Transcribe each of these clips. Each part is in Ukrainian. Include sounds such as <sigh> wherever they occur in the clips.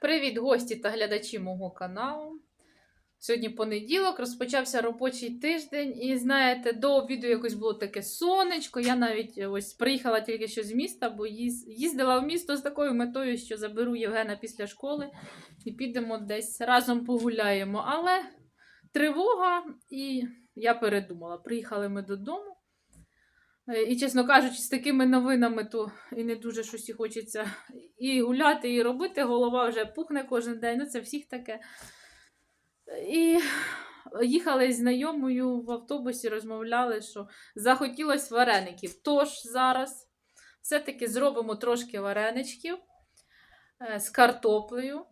Привіт, гості та глядачі мого каналу. Сьогодні понеділок, розпочався робочий тиждень, і знаєте, до обіду якось було таке сонечко. Я навіть е, ось приїхала тільки що з міста, бо їздила в місто з такою метою, що заберу Євгена після школи і підемо десь разом погуляємо. Але тривога, і я передумала. Приїхали ми додому. Е, І, чесно кажучи, з такими новинами, то і не дуже щось хочеться і гуляти, і робити. Голова вже пухне кожен день. Ну, це всіх таке. І їхали з знайомою в автобусі, розмовляли, що захотілося вареників. Тож зараз все-таки зробимо трошки вареничків е, з картоплею.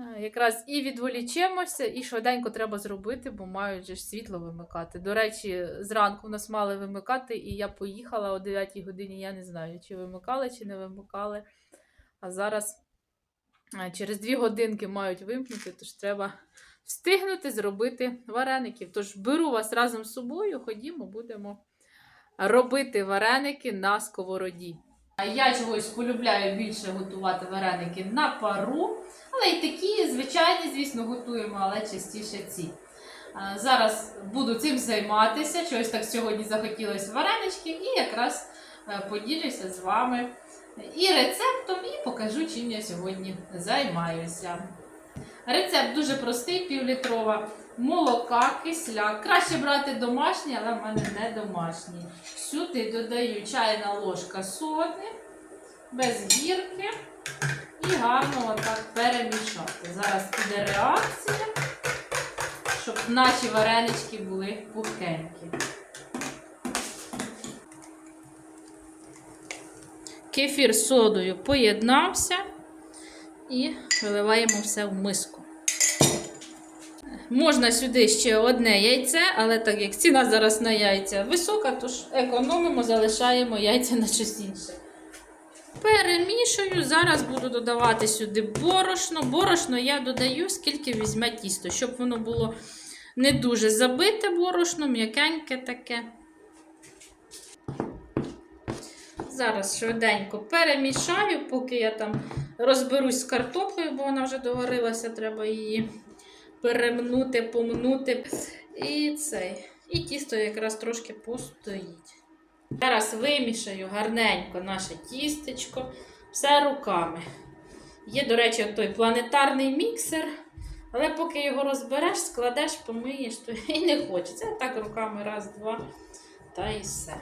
Е, Якраз і відволічемося, і швиденько треба зробити, бо мають же ж світло вимикати. До речі, зранку в нас мали вимикати, і я поїхала о 9 годині. Я не знаю, чи вимикали, чи не вимикали. А зараз е, через 2 годинки мають вимкнути, тож треба встигнути зробити вареників. Тож беру вас разом з собою, ходімо, будемо робити вареники на сковороді. Я чогось полюбляю більше готувати вареники на пару, але і такі, звичайні, звісно, готуємо, але частіше ці. Зараз буду цим займатися. Чогось так сьогодні захотілося варенички, і якраз е, поділюся з вами і рецептом, і покажу, чим я сьогодні займаюся. Рецепт дуже простий, півлітрова молока, кисляк. Краще брати домашній, але в мене не домашній. Сюди додаю чайна ложка соди, без гірки і гарно отак перемішати. Зараз піде реакція, щоб наші варенички були пухенькі. Кефір з содою поєднався і виливаємо все в миску. Можна сюди ще одне яйце, але так як ціна зараз на яйця висока, тож економимо, залишаємо яйця на щось інше. Перемішую, зараз буду додавати сюди борошно. Борошно я додаю, скільки візьме тісто, щоб воно було не дуже забите борошно, м'якеньке таке. Зараз швиденько перемішаю, поки я там розберусь з картоплею, бо вона вже доварилася, треба її перемнути, помнути. І цей. І тісто якраз трошки постоїть. Зараз вимішаю гарненько наше тістечко, все руками. Є, до речі, той планетарний міксер, але поки його розбереш, складеш, помиєш, то і не хочеться. Так руками раз, два, та і все.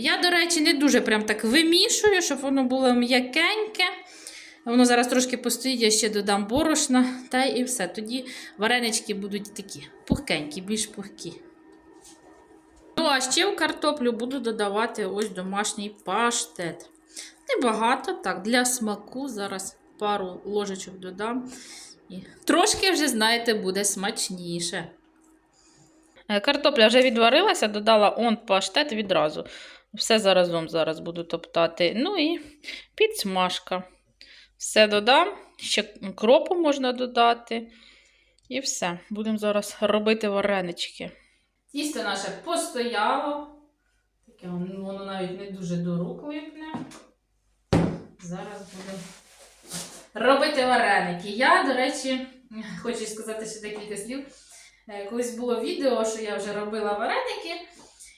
Я, до речі, не дуже прям так вимішую, щоб воно було м'якеньке. Воно зараз трошки постоїть, я ще додам борошна, та і все. Тоді варенички будуть такі пухкенькі, більш пухкі. Ну, а ще в картоплю буду додавати ось домашній паштет. Небагато, так, для смаку. Зараз пару ложечок додам. І трошки вже, знаєте, буде смачніше. Е, Картопля вже відварилася, додала он паштет відразу. Все заразом зараз буду топтати. Ну і підсмажка. Все додам. Ще кропу можна додати. І все. Будемо зараз робити варенички. Тісто наше постояло. Таке воно навіть не дуже до рук липне. Зараз будемо робити вареники. Я, до речі, хочу сказати ще декілька слів. Е, Колись було відео, що я вже робила вареники,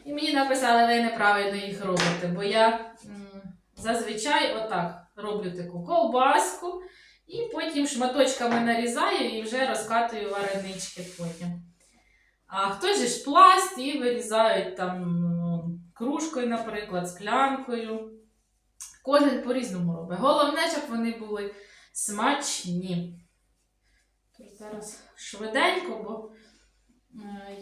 і мені написали, ви неправильно їх робите, бо я м, зазвичай отак роблю таку ковбаску і потім шматочками нарізаю і вже розкатую варенички потім. А хтось же ж пласт і вирізають там ну, кружкою, наприклад, склянкою. Кожен по-різному робить. Головне, щоб вони були смачні. Тож зараз швиденько, бо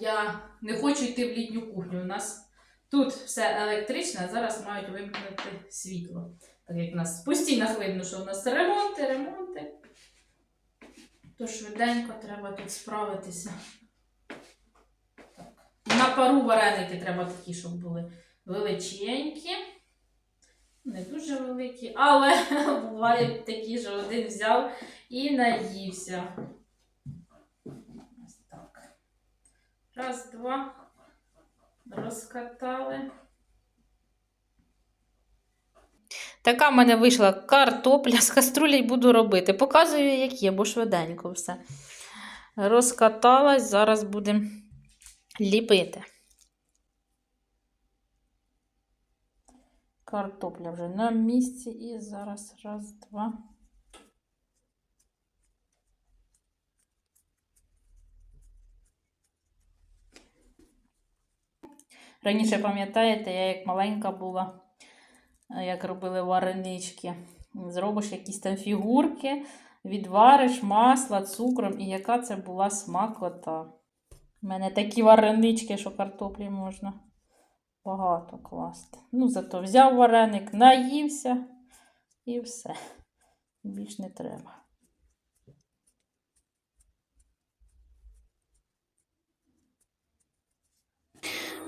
Я не хочу йти в літню кухню. У нас тут все електричне, а зараз мають вимкнути світло. Так як у нас постійно видно, що у нас ремонти, ремонти. То швиденько треба тут справитися. На пару вареники треба такі, щоб були величенькі. Не дуже великі, але <laughs> бувають такі, що один взяв і наївся. Ось так. Раз, два. розкатали. Така в мене вийшла картопля з каструлі буду робити. Показую, як є, бо швиденько все. Розкаталась, зараз будемо ліпити. Картопля вже на місці і зараз раз, два. Раніше, пам'ятаєте, я як маленька була, е, як робили варенички. Зробиш якісь там фігурки, відвариш масла, цукром, і яка це була смакота. У мене такі варенички, що картоплі можна багато класти. Ну, зато взяв вареник, наївся і все. Більш не треба.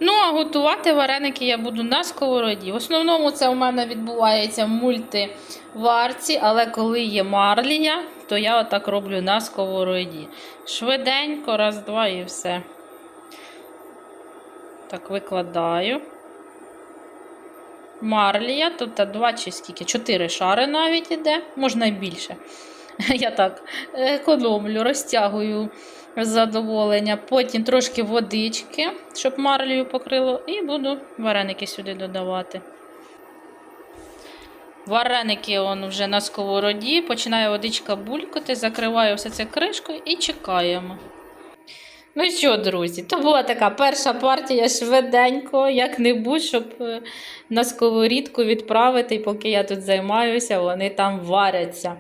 Ну, а готувати вареники я буду на сковороді. В основному це у мене відбувається в мультиварці, але коли є марлія, то я отак роблю на сковороді. Швиденько, раз, два і все. Так, викладаю. Марлія, тут два чи скільки? Чотири шари навіть іде, можна й більше. <laughs> Я так економлю, розтягую задоволення. Потім трошки водички, щоб марлею покрило, і буду вареники сюди додавати. Вареники он вже на сковороді, починає водичка булькати, закриваю все це кришкою і чекаємо. Ну що, друзі, то була така перша партія швиденько, як-небудь, щоб е, на сковорідку відправити, поки я тут займаюся, вони там варяться.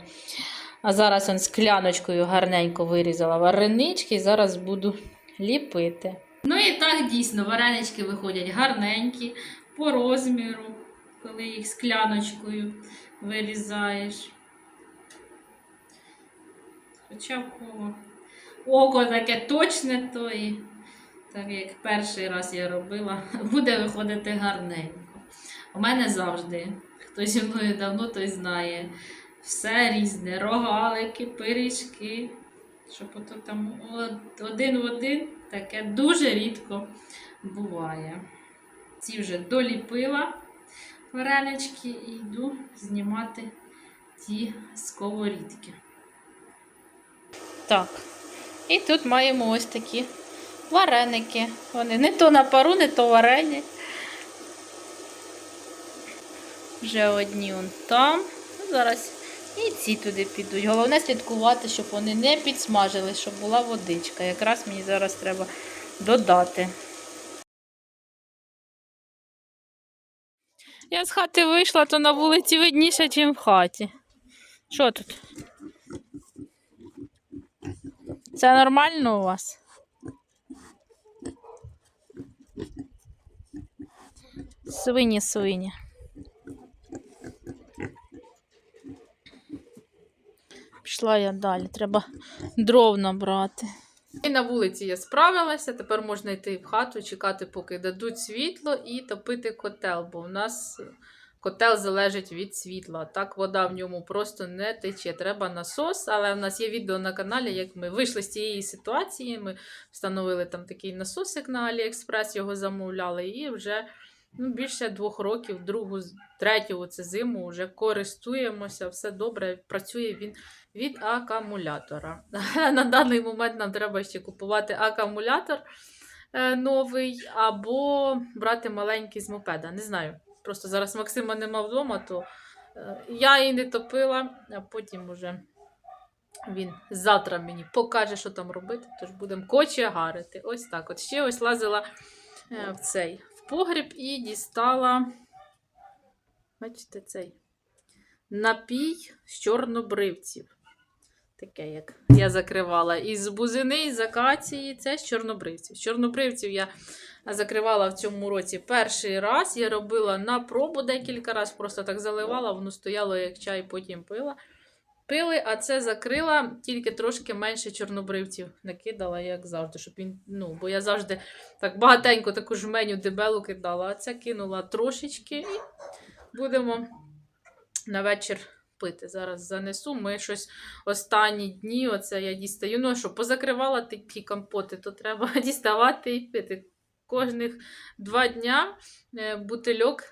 А зараз он скляночкою гарненько вирізала варенички і зараз буду ліпити. Ну і так дійсно варенички виходять гарненькі по розміру, коли їх скляночкою вирізаєш. Хоча в кого око таке точне, то і так як перший раз я робила, <laughs> буде виходити гарненько. У мене завжди, хто зі мною давно, той знає. Все різне, рогалики, пиріжки. Щоб ото там один в один таке дуже рідко буває. Ці вже доліпила варенички і йду знімати ті сковорідки. Так. І тут маємо ось такі вареники. Вони не то на пару, не то варені. Вже одні он там. Ну, Зараз і ці туди підуть. Головне слідкувати, щоб вони не підсмажились, щоб була водичка. Якраз мені зараз треба додати. Я з хати вийшла, то на вулиці видніше, ніж в хаті. Що тут? Це нормально у вас? Свині, свині. Пішла я далі, треба дров набрати. І на вулиці я справилася, тепер можна йти в хату, чекати, поки дадуть світло, і топити котел, бо в нас котел залежить від світла. Так вода в ньому просто не тече. Треба насос, але в нас є відео на каналі, як ми вийшли з цієї ситуації. Ми встановили там такий насосик на Аліекспрес, його замовляли, і вже ну, більше двох років, другу, третю це зиму вже користуємося, все добре, працює він від акумулятора. <laughs> На даний момент нам треба ще купувати акумулятор е, новий або брати маленький з мопеда. Не знаю. Просто зараз Максима нема вдома, то е, я її не топила, а потім уже він завтра мені покаже, що там робити, тож будемо кочегарити. Ось так. От ще ось лазила е, в цей в погріб і дістала. Бачите, цей напій з чорнобривців. Таке, як я закривала із бузини, із акації, це з чорнобривців. З чорнобривців я закривала в цьому році перший раз. Я робила на пробу декілька разів, просто так заливала, воно стояло як чай, потім пила. Пили, а це закрила, тільки трошки менше чорнобривців накидала, як завжди. Щоб він, ну, бо я завжди так багатенько таку жменю дебелу кидала, а це кинула трошечки і будемо на вечір пити. Зараз занесу. Ми щось останні дні, оце я дістаю. Ну, що позакривала такі компоти, то треба <laughs> діставати і пити. кожних два дня е, бутильок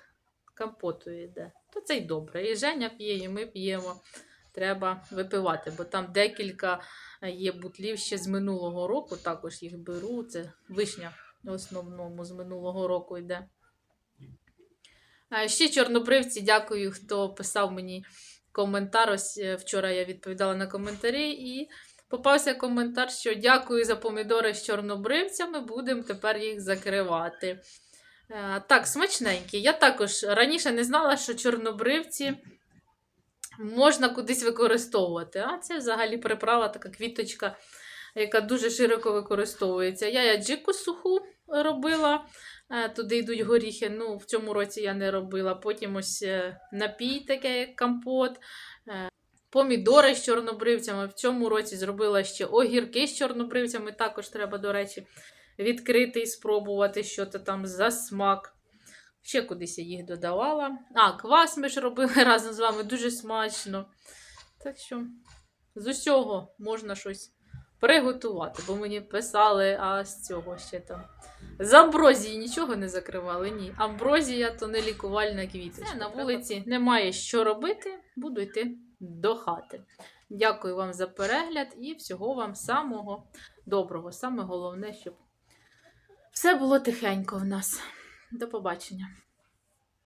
компоту йде. То це й добре. І Женя п'є, і ми п'ємо. Треба випивати, бо там декілька е, є бутлів ще з минулого року, також їх беру. Це вишня в основному з минулого року йде. Ще чорнобривці, дякую, хто писав мені коментар. Ось е, вчора я відповідала на коментарі і попався коментар, що дякую за помідори з чорнобривцями, будемо тепер їх закривати. Е, Так, смачненькі. Я також раніше не знала, що чорнобривці можна кудись використовувати. А це взагалі приправа, така квіточка, яка дуже широко використовується. Я яджику суху робила. Е, Туди йдуть горіхи. Ну, в цьому році я не робила. Потім ось е, напій, таке як компот. е, Помідори з чорнобривцями. В цьому році зробила ще огірки з чорнобривцями. Також треба, до речі, відкрити і спробувати, що то там за смак. Ще кудись я їх додавала. А, квас ми ж робили <laughs> разом з вами дуже смачно. Так що з усього можна щось приготувати, бо мені писали, а з цього ще там. З амброзії нічого не закривали. Ні. Амброзія то не лікувальна квіточка. На вулиці немає що робити, буду йти до хати. Дякую вам за перегляд і всього вам самого доброго. Саме головне, щоб все було тихенько в нас. До побачення.